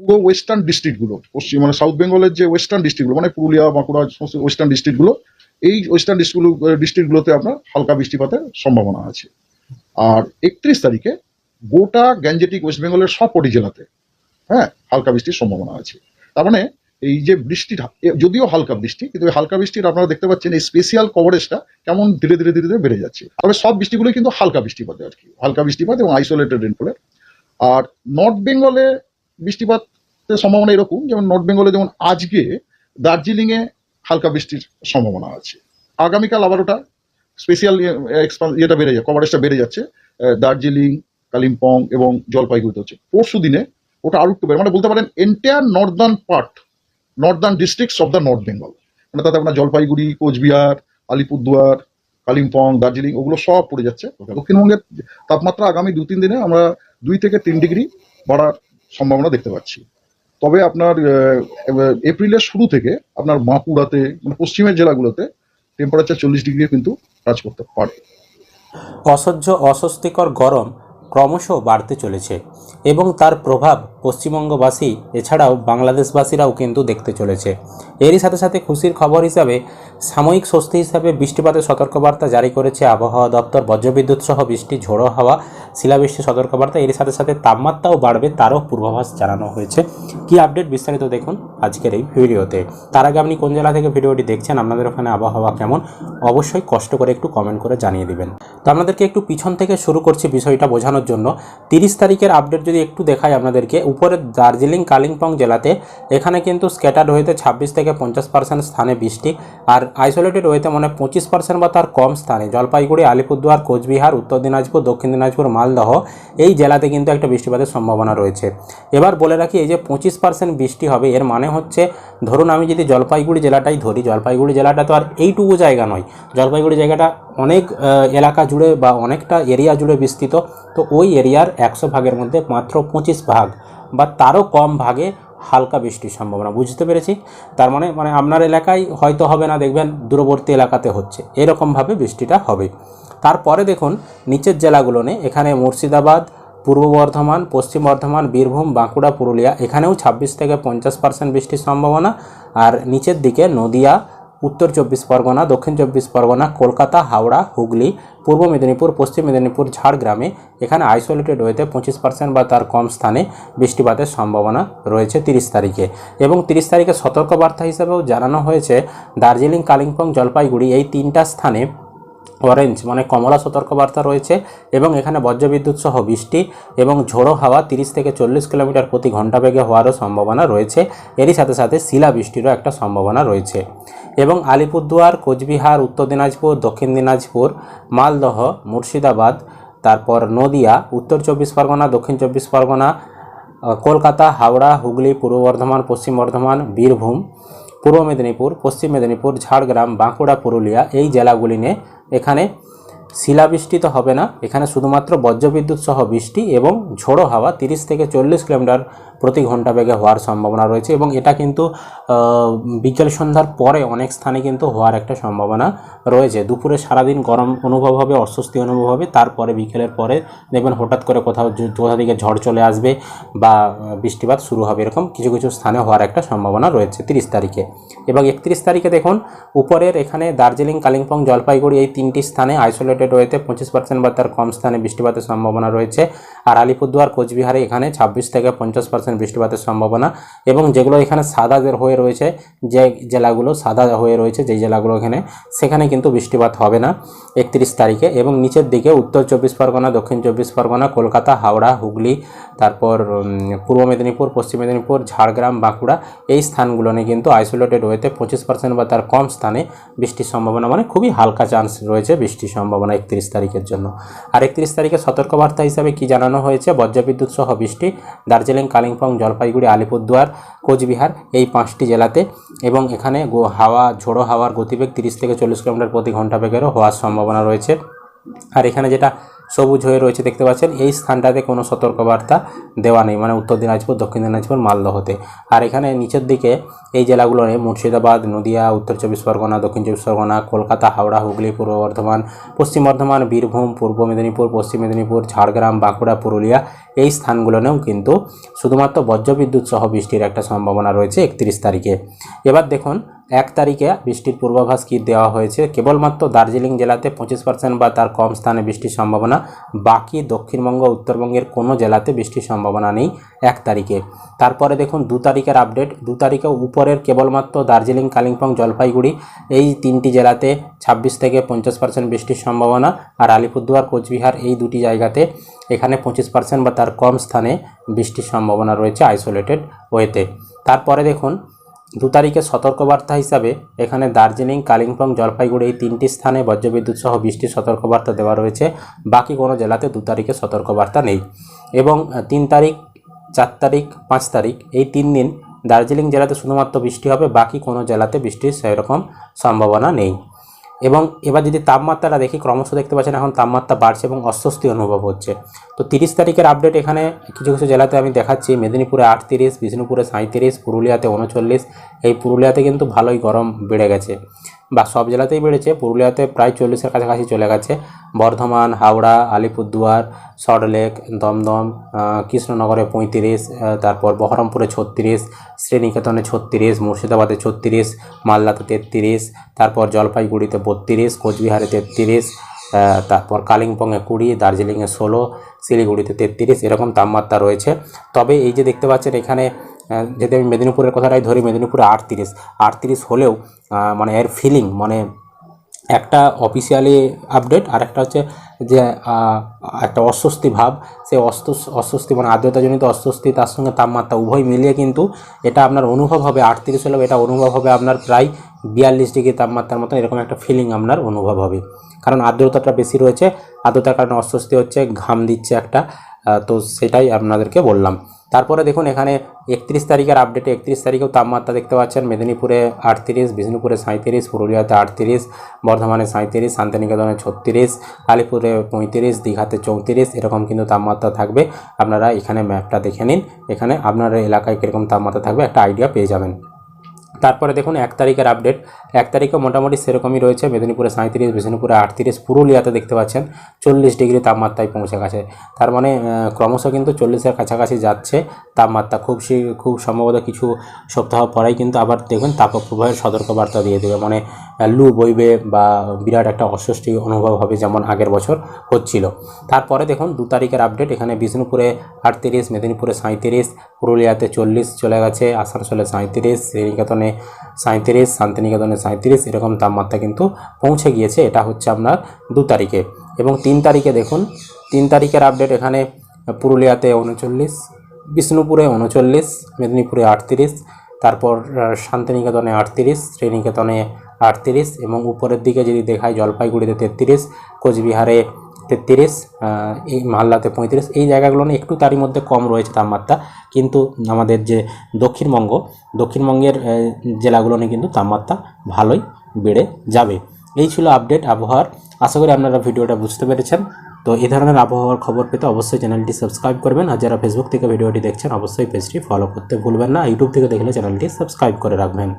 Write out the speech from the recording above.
পুরো ওয়েস্টার্ন ডিস্ট্রিক্টগুলো, পশ্চিম মানে সাউথ বেঙ্গলের যে ওয়েস্টার্ন ডিস্ট্রিক্টগুলো মানে পুরুলিয়া, বাঁকুড়া, সমস্ত ওয়েস্টার্ন ডিস্ট্রিক্টগুলো, এই ওয়েস্টার্ন ডিস্ট্রিক্টগুলো ডিস্ট্রিক্টগুলোতে আপনার হালকা বৃষ্টিপাতের সম্ভাবনা আছে। আর একত্রিশ তারিখে গোটা গ্যাঞ্জেটিক ওয়েস্ট বেঙ্গলের সবকটি জেলাতে হ্যাঁ হালকা বৃষ্টির সম্ভাবনা আছে। তার মানে এই যে বৃষ্টিটা যদিও হালকা বৃষ্টি, কিন্তু হালকা বৃষ্টির আপনারা দেখতে পাচ্ছেন এই স্পেশিয়াল কভারেজটা কেমন ধীরে ধীরে ধীরে ধীরে বেড়ে যাচ্ছে। তবে সব বৃষ্টিগুলো কিন্তু হালকা বৃষ্টিপাতে আর কি, হালকা বৃষ্টিপাত এবং আইসোলেটেড রেনফলের আর নর্থ বেঙ্গলে বৃষ্টিপাতের সম্ভাবনা এরকম যেমন নর্থ বেঙ্গলে যেমন আজকে দার্জিলিংয়ে হালকা বৃষ্টির সম্ভাবনা আছে। আগামীকাল আবার ওটা স্পেশাল ইয়েটা বেড়ে যাচ্ছে কভারেজটা বেড়ে যাচ্ছে দার্জিলিং কালিম্পং এবং জলপাইগুড়িতে হচ্ছে। পরশু দিনে ওটা আরও একটু বেড়ে মানে বলতে পারেন entire northern part northern districts of the north Bengal মানে তাতে আপনার জলপাইগুড়ি কোচবিহার আলিপুরদুয়ার কালিম্পং দার্জিলিং ওগুলো সব পড়ে যাচ্ছে। দক্ষিণবঙ্গের তাপমাত্রা আগামী দু তিন দিনে আমরা দুই থেকে তিন ডিগ্রি বাড়ার সম্ভাবনা দেখতে পাচ্ছি। তবে আপনার এপ্রিলের শুরু থেকে আপনার বাঁকুড়াতে মানে পশ্চিমের জেলাগুলোতে টেম্পারেচার চল্লিশ ডিগ্রি কিন্তু কাজ করতে পারে। অসহ্য, অস্বস্তিকর গরম ক্রমশ বাড়তে চলেছে এবং তার প্রভাব পশ্চিমবঙ্গবাসী, এছাড়াও বাংলাদেশবাসীরাও কিন্তু দেখতে চলেছে। এরই সাথে সাথে খুশির খবর হিসাবে সাময়িক স্বস্তি হিসাবে বৃষ্টিপাতের সতর্কবার্তা জারি করেছে আবহাওয়া দপ্তর। বজ্রবিদ্যুৎ সহ বৃষ্টি, ঝোড়ো হাওয়া, শিলাবৃষ্টির সতর্কবার্তা, এরই সাথে সাথে তাপমাত্রাও বাড়বে তারও পূর্বাভাস জানানো হয়েছে। কি আপডেট বিস্তারিত দেখুন আজকের এই ভিডিওতে। তার আগে আপনি কোন জেলা থেকে ভিডিওটি দেখছেন, আপনাদের ওখানে আবহাওয়া কেমন, অবশ্যই কষ্ট করে একটু কমেন্ট করে জানিয়ে দিবেন। তো আপনাদেরকে একটু পিছন থেকে শুরু করছি বিষয়টা বোঝানোর জন্য। তিরিশ তারিখের আপডেট যদি একটু দেখাই আপনাদেরকে, উপরে দার্জিলিং, কালিম্পং জেলাতে এখানে কিন্তু স্ক্যাটার্ড হয়েতে ছাব্বিশ থেকে পঞ্চাশ পার্সেন্ট স্থানে বৃষ্টি আর আইসোলেটেড হয়েতে মানে পঁচিশ পার্সেন্ট বা তার কম স্থানে। জলপাইগুড়ি, আলিপুরদুয়ার, কোচবিহার, উত্তর দিনাজপুর, দক্ষিণ দিনাজপুর, মালদহ এই জেলাতে কিন্তু একটা বৃষ্টিপাতের সম্ভাবনা রয়েছে। এবার বলে রাখি এই যে পঁচিশ পার্সেন্ট বৃষ্টি হবে, এর মানে হচ্ছে ধরুন আমি যদি জলপাইগুড়ি জেলাটাই ধরি, জলপাইগুড়ি জেলাটা তো আর এইটুকু জায়গা নয়। জলপাইগুড়ি জায়গাটা অনেক এলাকা জুড়ে বা অনেকটা এরিয়া জুড়ে বিস্তৃত, তো ওই এরিয়ার একশো ভাগের মধ্যে মাত্র পঁচিশ ভাগ বা তারও কম ভাগে হালকা বৃষ্টির সম্ভাবনা, বুঝতে পেরেছি? তার মানে মানে আপনার এলাকায় হয়তো হবে না, দেখবেন দূরবর্তী এলাকাতে হচ্ছে, এরকমভাবে বৃষ্টিটা হবে। তারপরে দেখুন, নিচের জেলাগুলো নিয়ে, এখানে মুর্শিদাবাদ, পূর্ব বর্ধমান, পশ্চিম বর্ধমান, বীরভূম, বাঁকুড়া, পুরুলিয়া, এখানেও ছাব্বিশ থেকে পঞ্চাশ পার্সেন্ট বৃষ্টির সম্ভাবনা, আর নিচের দিকে নদিয়া উত্তর চব্বিশ পরগনা, দক্ষিণ চব্বিশ পরগনা, কলকাতা, হাওড়া, হুগলি, পূর্ব মেদিনীপুর, পশ্চিম মেদিনীপুর, ঝাড়গ্রামে এখানে আইসোলেটেড ওয়েতে পঁচিশ পার্সেন্ট বা তার কম স্থানে বৃষ্টিপাতের সম্ভাবনা রয়েছে তিরিশ তারিখে। এবং তিরিশ তারিখে সতর্কবার্তা হিসেবেও জানানো হয়েছে, দার্জিলিং, কালিম্পং, জলপাইগুড়ি এই তিনটা স্থানে অরেঞ্জ মানে কমলা সতর্কবার্তা রয়েছে এবং এখানে বজ্রবিদ্যুৎ সহ বৃষ্টি এবং ঝোড়ো হাওয়া তিরিশ থেকে চল্লিশ কিলোমিটার প্রতি ঘণ্টা বেগে হওয়ারও সম্ভাবনা রয়েছে। এরই সাথে সাথে শিলা বৃষ্টিরও একটা সম্ভাবনা রয়েছে। এবং আলিপুরদুয়ার, কোচবিহার, উত্তর দিনাজপুর, দক্ষিণ দিনাজপুর, মালদহ, মুর্শিদাবাদ, তারপর নদিয়া, উত্তর চব্বিশ পরগনা, দক্ষিণ চব্বিশ পরগনা কলকাতা, হাওড়া, হুগলি, পূর্ব বর্ধমান, পশ্চিম বর্ধমান, বীরভূম পূর্ব মেদিনীপুর, পশ্চিম মেদিনীপুর, ঝাড়গ্রাম, বাঁকুড়া, পুরুলিয়া এই জেলাগুলি নিয়ে এখানে শিলাবৃষ্টি তো হবে না। এখানে শুধুমাত্র বজ্রবিদ্যুৎ সহ বৃষ্টি এবং ঝোড়ো হাওয়া তিরিশ থেকে চল্লিশ কিলোমিটার প্রতি ঘণ্টা বেগে হওয়ার সম্ভাবনা রয়েছে এবং এটা কিন্তু বিকেল সন্ধ্যার পরে অনেক স্থানে কিন্তু হওয়ার একটা সম্ভাবনা রয়েছে। দুপুরে সারাদিন গরম অনুভব হবে, অস্বস্তি অনুভব হবে, তারপরে বিকেলের পরে দেখবেন হঠাৎ করে কোথাও কোথা থেকে ঝড় চলে আসবে বা বৃষ্টিপাত শুরু হবে এরকম কিছু কিছু স্থানে হওয়ার একটা সম্ভাবনা রয়েছে তিরিশ তারিখে। এবং একত্রিশ তারিখে দেখুন, উপরের এখানে দার্জিলিং, কালিম্পং, জলপাইগুড়ি এই তিনটি স্থানে আইসোলেটেড রয়েছে পঁচিশ পার্সেন্ট বা তার কম স্থানে বৃষ্টিপাতের সম্ভাবনা রয়েছে। আর আলিপুরদুয়ার, কোচবিহারে এখানে ছাব্বিশ থেকে পঞ্চাশ পার্সেন্ট বৃষ্টিপাতের সম্ভাবনা এবং যেগুলো এখানে সাদা হয়ে রয়েছে, যে জেলাগুলো সাদা হয়ে রয়েছে, যেই জেলাগুলো এখানে, সেখানে কিন্তু বৃষ্টিপাত হবে না একত্রিশ তারিখে। এবং নিচের দিকে উত্তর চব্বিশ পরগনা, দক্ষিণ চব্বিশ পরগনা, কলকাতা, হাওড়া, হুগলি, তারপর পূর্ব মেদিনীপুর, পশ্চিম মেদিনীপুর, ঝাড়গ্রাম, বাঁকুড়া, এই স্থানগুলো নিয়ে কিন্তু আইসোলেটেড হয়েতে পঁচিশ পার্সেন্ট বা তার কম স্থানে বৃষ্টির সম্ভাবনা মানে খুবই হালকা চান্স রয়েছে বৃষ্টির সম্ভাবনা একত্রিশ তারিখের জন্য। আর একত্রিশ তারিখে সতর্কবার্তা হিসাবে কি জানানো হয়েছে? বজ্রবিদ্যুৎ সহ বৃষ্টি, দার্জিলিং, কালিম্পং জলপাইগুড়ি, আলিপুরদুয়ার, কোচবিহার এই পাঁচটি জেলাতে এবং এখানে হাওয়া, ঝোড়ো হাওয়ার গতিবেগ তিরিশ থেকে চল্লিশ কিলোমিটার প্রতি ঘণ্টা বেগেরও হওয়ার সম্ভাবনা রয়েছে। আর এখানে যেটা সবুজ হয়ে রয়েছে, দেখতে পাচ্ছেন। এই স্থানটাতে কোনো সতর্কবার্তা দেওয়া নেই মানে উত্তর দিনাজপুর, দক্ষিণ দিনাজপুর, মালদহতে। আর এখানে নিচের দিকে এই জেলাগুলো নেই মুর্শিদাবাদ, নদিয়া, উত্তর চব্বিশ পরগনা, দক্ষিণ চব্বিশ পরগনা, কলকাতা, হাওড়া, হুগলি, পূর্ব বর্ধমান, পশ্চিম বর্ধমান, বীরভূম, পূর্ব মেদিনীপুর, পশ্চিম মেদিনীপুর, ঝাড়গ্রাম, বাঁকুড়া, পুরুলিয়া এই স্থানগুলোনেও কিন্তু শুধুমাত্র বজ্রবিদ্যুৎ সহ বৃষ্টির একটা সম্ভাবনা রয়েছে একত্রিশ তারিখে। এবার দেখুন এক তারিখে বৃষ্টির পূর্বাভাস কী দেওয়া হয়েছে? কেবলমাত্র দার্জিলিং জেলাতে পঁচিশ পার্সেন্ট বা তার কম স্থানে বৃষ্টির সম্ভাবনা। বাকি দক্ষিণবঙ্গ, উত্তরবঙ্গের কোনো জেলাতে বৃষ্টির সম্ভাবনা নেই এক তারিখে। তারপরে দেখুন, দু তারিখের আপডেট দু তারিখে উপরের কেবলমাত্র দার্জিলিং, কালিম্পং, জলপাইগুড়ি এই তিনটি জেলাতে ছাব্বিশ থেকে পঞ্চাশ পার্সেন্ট বৃষ্টির সম্ভাবনা আর আলিপুরদুয়ার, কোচবিহার এই দুটি জায়গাতে এখানে পঁচিশ পার্সেন্ট বা তার কম স্থানে বৃষ্টির সম্ভাবনা রয়েছে আইসোলেটেড ওয়েতে তারপরে দেখুন দু তারিখে সতর্কবার্তা হিসাবে এখানে দার্জিলিং, কালিম্পং, জলপাইগুড়ি এই তিনটি স্থানে বজ্রবিদ্যুৎ সহ বৃষ্টির সতর্কবার্তা দেওয়া রয়েছে। বাকি কোনো জেলাতে দু তারিখে সতর্কবার্তা নেই। এবং তিন তারিখ, চার তারিখ, পাঁচ তারিখ এই তিন দিন দার্জিলিং জেলাতে শুধুমাত্র বৃষ্টি হবে, বাকি কোনো জেলাতে বৃষ্টির সেরকম সম্ভাবনা নেই। এবং এবার যদি তাপমাত্রাটা দেখি, ক্রমশ দেখতে পাচ্ছেন এখন তাপমাত্রা বাড়ছে এবং অস্বস্তি অনুভব হচ্ছে। তো তিরিশ তারিখের আপডেট এখানে কিছু কিছু জেলাতে আমি দেখাচ্ছি। মেদিনীপুরে আটত্রিশ, বিষ্ণুপুরে সাঁত্রিশ পুরুলিয়াতে উনচল্লিশ। এই পুরুলিয়াতে কিন্তু ভালোই গরম বেড়ে গেছে। বা সব জেলাতেই বেড়েছে। পুরুলিয়াতে প্রায় চল্লিশের কাছাকাছি চলে গেছে। বর্ধমান, হাওড়া, আলিপুরদুয়ার সল্টলেক দমদম কৃষ্ণনগরে পঁয়ত্রিশ তারপর বহরমপুরে ছত্রিশ, শ্রীনিকেতনে ছত্রিশ, মুর্শিদাবাদে ছত্রিশ, মালদাতে তেত্রিশ, তারপর জলপাইগুড়িতে বত্রিশ, কোচবিহারে তেত্রিশ তারপর কালিম্পংয়ে কুড়ি, দার্জিলিংয়ে ষোলো, শিলিগুড়িতে তেত্রিশ, এরকম তাপমাত্রা রয়েছে। তবে এই যে দেখতে পাচ্ছেন এখানে যদি আমি মেদিনীপুরের কথাটাই ধরি, মেদিনীপুরে আটত্রিশ। আটত্রিশ হলেও মানে এর ফিলিং মানে একটা অফিসিয়ালি আপডেট আর একটা হচ্ছে যে একটা অস্বস্তি ভাব। সে অস্বস্তি মানে আর্দ্রতাজনিত অস্বস্তি, তার সঙ্গে তাপমাত্রা উভয় মিলিয়ে কিন্তু এটা আপনার অনুভব হবে। আটত্রিশ হলেও এটা অনুভব হবে আপনার প্রায় বিয়াল্লিশ ডিগ্রি তাপমাত্রার মতন, এরকম একটা ফিলিং আপনার অনুভব হবে। কারণ আর্দ্রতাটা বেশি রয়েছে আর্দ্রতার কারণে অস্বস্তি হচ্ছে, ঘাম দিচ্ছে একটা তো সেটাই আপনাদেরকে বললাম। তারপরে দেখুন এখানে একত্রিশ তারিখের আপডেটে একত্রিশ তারিখেও তাপমাত্রা দেখতে পাচ্ছেন। মেদিনীপুরে আটত্রিশ, বিষ্ণুপুরে সাঁত্রিশ পুরুলিয়াতে আটত্রিশ, বর্ধমানে সাঁত্রিশ শান্তিনিকেতনে ছত্রিশ আলিপুরে পঁয়ত্রিশ, দীঘাতে চৌত্রিশ, এরকম কিন্তু তাপমাত্রা থাকবে। আপনারা এখানে ম্যাপটা দেখে নিন। এখানে আপনার এলাকায় কীরকম তাপমাত্রা থাকবে, একটা আইডিয়া পেয়ে যাবেন। তারপরে দেখুন এক তারিখের আপডেট এক তারিখে মোটামুটি সেরকমই রয়েছে। মেদিনীপুরে সাঁত্রিশ বিষ্ণুপুরে আটত্রিশ, পুরুলিয়াতে দেখতে পাচ্ছেন চল্লিশ ডিগ্রি তাপমাত্রায় পৌঁছে গেছে। তার মানে ক্রমশ কিন্তু চল্লিশের কাছাকাছি যাচ্ছে তাপমাত্রা। খুব খুব সম্ভবত কিছু সপ্তাহ পরেই কিন্তু আবার দেখবেন তাপপ্রবাহের সতর্কবার্তা দিয়ে দেবে। মানে লু বইবে বা বিরাট একটা অস্বস্তি অনুভব হবে যেমন আগের বছর হচ্ছিল। তারপরে দেখুন দু তারিখের আপডেট এখানে বিষ্ণুপুরে আটত্রিশ, মেদিনীপুরে সাঁত্রিশ পুরুলিয়াতে চল্লিশ চলে গেছে, আসানসোলে সাঁত্রিশ শ্রীনিকেতনে সাঁত্রিশ শান্তিনিকেতনে সাঁত্রিশ এরকম তাপমাত্রা কিন্তু পৌঁছে গিয়েছে। এটা হচ্ছে আপনার দু তারিখে। এবং তিন তারিখে দেখুন, তিন তারিখের আপডেট এখানে পুরুলিয়াতে উনচল্লিশ, বিষ্ণুপুরে উনচল্লিশ, মেদিনীপুরে আটত্রিশ, তারপর শান্তিনিকেতনে আটত্রিশ, শ্রীনিকেতনে আটত্রিশ এবং উপরের দিকে যদি দেখায় জলপাইগুড়িতে তেত্রিশ, কোচবিহারে তেত্রিশ এই মালদাতে পঁয়ত্রিশ। এই জায়গাগুলো না একটু তারই মধ্যে কম রয়েছে তাপমাত্রা। কিন্তু আমাদের যে দক্ষিণবঙ্গ, দক্ষিণবঙ্গের জেলাগুলো কিন্তু তাপমাত্রা ভালোই বেড়ে যাবে। এই ছিল আপডেট আবহাওয়ার। আশা করি আপনারা ভিডিওটা বুঝতে পেরেছেন। তো এই ধরনের আবহাওয়ার খবর পেতে অবশ্যই চ্যানেলটি সাবস্ক্রাইব করবেন। আর যারা ফেসবুক থেকে ভিডিওটি দেখছেন, অবশ্যই পেজটি ফলো করতে ভুলবেন না। ইউটিউব থেকে দেখলে চ্যানেলটি সাবস্ক্রাইব করে রাখবেন।